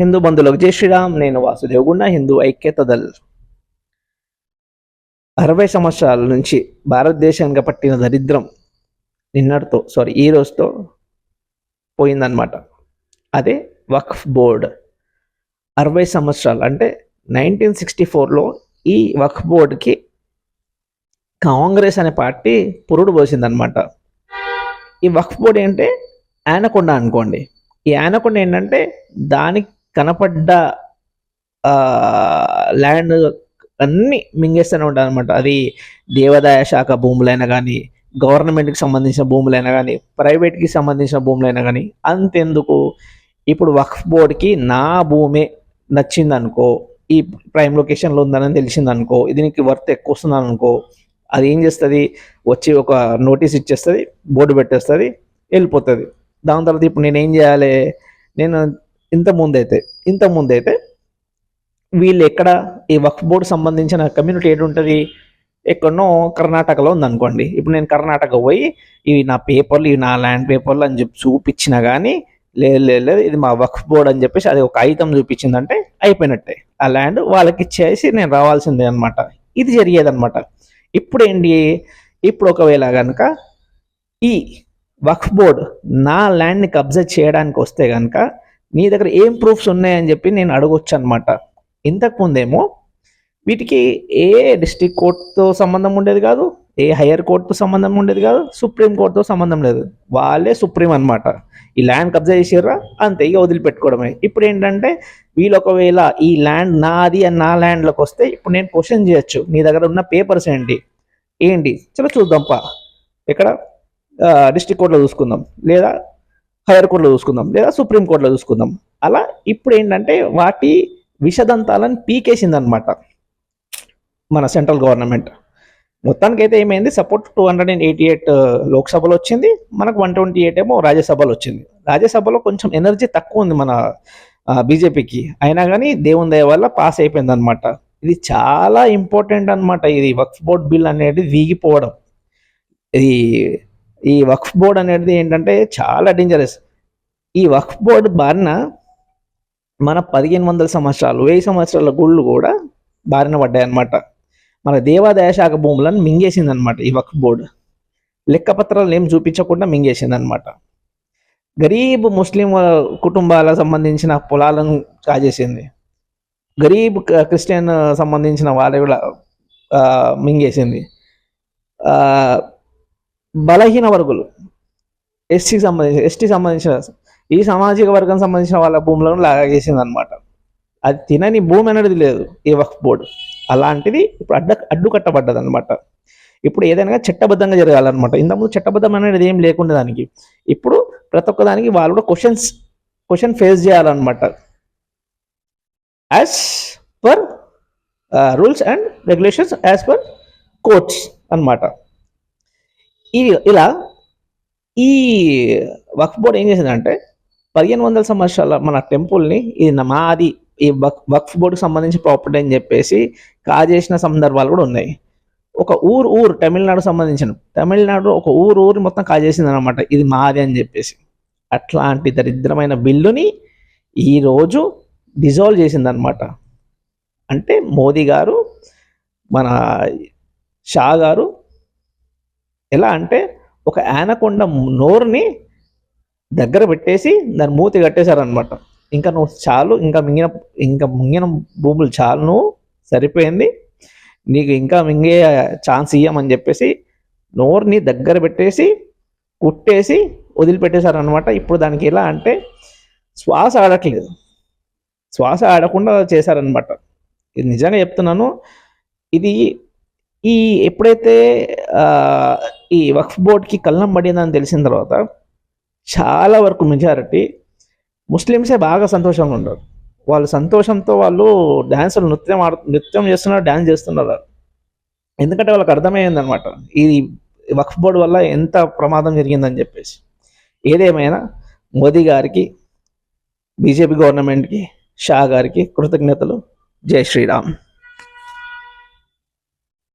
హిందూ బంధువులకు జై శ్రీరామ్. నేను వాసుదేవ్ గుండ హిందూ ఐక్యత దల్ అరవై సంవత్సరాల నుంచి భారతదేశానికి పట్టిన దరిద్రం నిన్నటితో సారీ ఈ రోజుతో పోయిందనమాట అదే వక్ఫ్ బోర్డ్. అరవై సంవత్సరాలు అంటే నైన్టీన్ సిక్స్టీ ఫోర్లో ఈ వక్ఫ్ బోర్డుకి కాంగ్రెస్ అనే పార్టీ పురుడు పోసిందనమాట ఈ వక్ఫ్ బోర్డు ఏంటంటే ఆనకొండ అనుకోండి. ఈ ఆనకొండ ఏంటంటే దానికి కనపడ్డ ల్యాండ్ అన్నీ మింగేస్తూనే ఉంటాయి అనమాట అది దేవాదాయ శాఖ భూములైనా కానీ గవర్నమెంట్కి సంబంధించిన భూములైనా కానీ ప్రైవేట్కి సంబంధించిన భూములైనా కానీ అంతెందుకు? ఇప్పుడు వక్ఫ్ బోర్డ్కి నా భూమే నచ్చిందనుకో ఈ ప్రైమ్ లొకేషన్లో ఉందని తెలిసిందనుకో దీనికి వర్త్ ఎక్కువ వస్తుందనుకో అది ఏం చేస్తుంది? వచ్చి ఒక నోటీస్ ఇచ్చేస్తుంది బోర్డు పెట్టేస్తుంది వెళ్ళిపోతుంది. దాని తర్వాత ఇప్పుడు నేను ఏం చేయాలి? నేను ఇంత ముందైతే ఇంత ముందైతే వీళ్ళు ఎక్కడ ఈ వక్ఫ్ బోర్డు సంబంధించిన కమ్యూనిటీ ఏడు ఉంటుంది? ఎక్కడనో కర్ణాటకలో ఉందనుకోండి. ఇప్పుడు నేను కర్ణాటక పోయి ఇవి నా పేపర్లు ఇవి నా ల్యాండ్ పేపర్లు అని చెప్పి చూపించినా కానీ లేదు లేదు లేదు ఇది మా వక్ఫ్ బోర్డ్ అని చెప్పేసి అది ఒక ఐటమ్ చూపించిందంటే అయిపోయినట్టే. ఆ ల్యాండ్ వాళ్ళకి ఇచ్చేసి నేను రావాల్సిందే అనమాట ఇది జరిగేదన్నమాట. ఇప్పుడు ఏంటి? ఇప్పుడు ఒకవేళ కనుక ఈ వక్ఫ్ బోర్డ్ నా ల్యాండ్ని కబ్జా చేయడానికి వస్తే కనుక నీ దగ్గర ఏం ప్రూఫ్స్ ఉన్నాయని చెప్పి నేను అడగొచ్చు అనమాట ఇంతకు ముందేమో వీటికి ఏ డిస్ట్రిక్ట్ కోర్టుతో సంబంధం ఉండేది కాదు ఏ హయ్యర్ కోర్టుతో సంబంధం ఉండేది కాదు సుప్రీం కోర్టుతో సంబంధం లేదు. వాళ్ళే సుప్రీం అనమాట ఈ ల్యాండ్ కబ్జా చేసిర్రా అంతే ఇక వదిలిపెట్టుకోవడమే. ఇప్పుడు ఏంటంటే వీళ్ళు ఒకవేళ ఈ ల్యాండ్ నాది అని నా ల్యాండ్లోకి వస్తే ఇప్పుడు నేను క్వశ్చన్ చేయొచ్చు నీ దగ్గర ఉన్న పేపర్స్ ఏంటి? ఏంటి? చలో చూద్దాంపా. ఇక్కడ డిస్ట్రిక్ట్ కోర్టులో చూసుకుందాం. లేదా హైయర్ కోర్టులో చూసుకుందాం లేదా సుప్రీం కోర్టులో చూసుకుందాం. అలా ఇప్పుడు ఏంటంటే వాటి విషదంతాలను పీకేసింది అనమాట మన సెంట్రల్ గవర్నమెంట్. మొత్తానికి అయితే ఏమైంది support two hundred and eighty eight లోక్సభలో వచ్చింది మనకు వన్ ట్వంటీ ఎయిట్ ఏమో రాజ్యసభలో వచ్చింది. రాజ్యసభలో కొంచెం ఎనర్జీ తక్కువ ఉంది మన బీజేపీకి. అయినా కానీ దేవుని దయ వల్ల పాస్ అయిపోయింది అనమాట ఇది చాలా ఇంపార్టెంట్ అనమాట ఇది వక్ఫ్ బోర్డ్ బిల్ అనేది వీగిపోవడం. ఇది ఈ వక్ఫ్ బోర్డ్ అనేది ఏంటంటే చాలా డేంజరస్. ఈ వక్ఫ్ బోర్డు బారిన మన పదిహేను వందల సంవత్సరాలు వెయ్యి సంవత్సరాల గుళ్ళు కూడా బారిన పడ్డాయి అనమాట మన దేవాదాయ శాఖ భూములను మింగేసింది అనమాట ఈ వక్ఫ్ బోర్డు. లెక్కపత్రాలు ఏం చూపించకుండా మింగేసింది అనమాట గరీబ్ ముస్లిం కుటుంబాలకు సంబంధించిన పొలాలను కాజేసింది. గరీబ్ క్రిస్టియన్ సంబంధించిన వాళ్ళ కూడా మింగేసింది. బలహీన వర్గులు ఎస్సీ సంబంధించిన ఎస్టీ సంబంధించిన ఈ సామాజిక వర్గం సంబంధించిన వాళ్ళ భూములను లాగేసింది అనమాట అది తినని భూమి అనేది లేదు ఈ వక్ఫ్ బోర్డు. అలాంటిది ఇప్పుడు అడ్డ అడ్డుకట్టబడ్డది అనమాట ఇప్పుడు ఏదైనా చట్టబద్ధంగా జరగాలన్నమాట. ఇంతకుముందు చట్టబద్ధం అనేది ఏం లేకుండా దానికి. ఇప్పుడు ప్రతి ఒక్క దానికి వాళ్ళు కూడా క్వశ్చన్స్ క్వశ్చన్ ఫేస్ చేయాలన్నమాట. As per rules and regulations as per courts అనమాట ఈ ఇలా ఈ వక్ఫ్ బోర్డ్ ఏం చేసిందంటే పదిహేను వందల సంవత్సరాల మన టెంపుల్ని ఇది మాది ఈ వక్ వక్ఫ్ బోర్డుకి సంబంధించి ప్రాపర్టీ అని చెప్పేసి కాజేసిన సందర్భాలు కూడా ఉన్నాయి. ఒక ఊరు ఊరు తమిళనాడు సంబంధించిన తమిళనాడు ఒక ఊరు ఊరు మొత్తం కాజేసింది అనమాట ఇది మాది అని చెప్పేసి. అట్లాంటి దరిద్రమైన బిల్లుని ఈరోజు డిజాల్వ్ చేసిందనమాట. అంటే మోదీ గారు మన షా గారు ఎలా అంటే ఒక ఆనకొండ నోరుని దగ్గర పెట్టేసి దాని మూతి కట్టేశారనమాట ఇంకా నువ్వు చాలు ఇంకా మింగిన ఇంకా మింగిన భూములు చాలు నువ్వు సరిపోయింది. నీకు ఇంకా మింగే ఛాన్స్ ఇయ్యమని చెప్పేసి నోరుని దగ్గర పెట్టేసి కుట్టేసి వదిలిపెట్టేశారనమాట ఇప్పుడు దానికి ఎలా అంటే శ్వాస ఆడట్లేదు. శ్వాస ఆడకుండా చేశారనమాట ఇది నిజంగా చెప్తున్నాను. ఇది ఈ ఎప్పుడైతే ఈ వక్ఫ్ బోర్డ్కి కళ్ళం పడిందని తెలిసిన తర్వాత చాలా వరకు మెజారిటీ. ముస్లిమ్సే బాగా సంతోషంగా ఉన్నారు. వాళ్ళు సంతోషంతో వాళ్ళు డ్యాన్సులు నృత్యం ఆడు నృత్యం చేస్తున్నారు డ్యాన్స్ చేస్తున్నారు. ఎందుకంటే వాళ్ళకి అర్థమైంది అనమాట ఈ వక్ఫ్ బోర్డు వల్ల ఎంత ప్రమాదం జరిగిందని చెప్పేసి. ఏదేమైనా మోదీ గారికి బీజేపీ గవర్నమెంట్కి షా గారికి కృతజ్ఞతలు. జై శ్రీరామ్.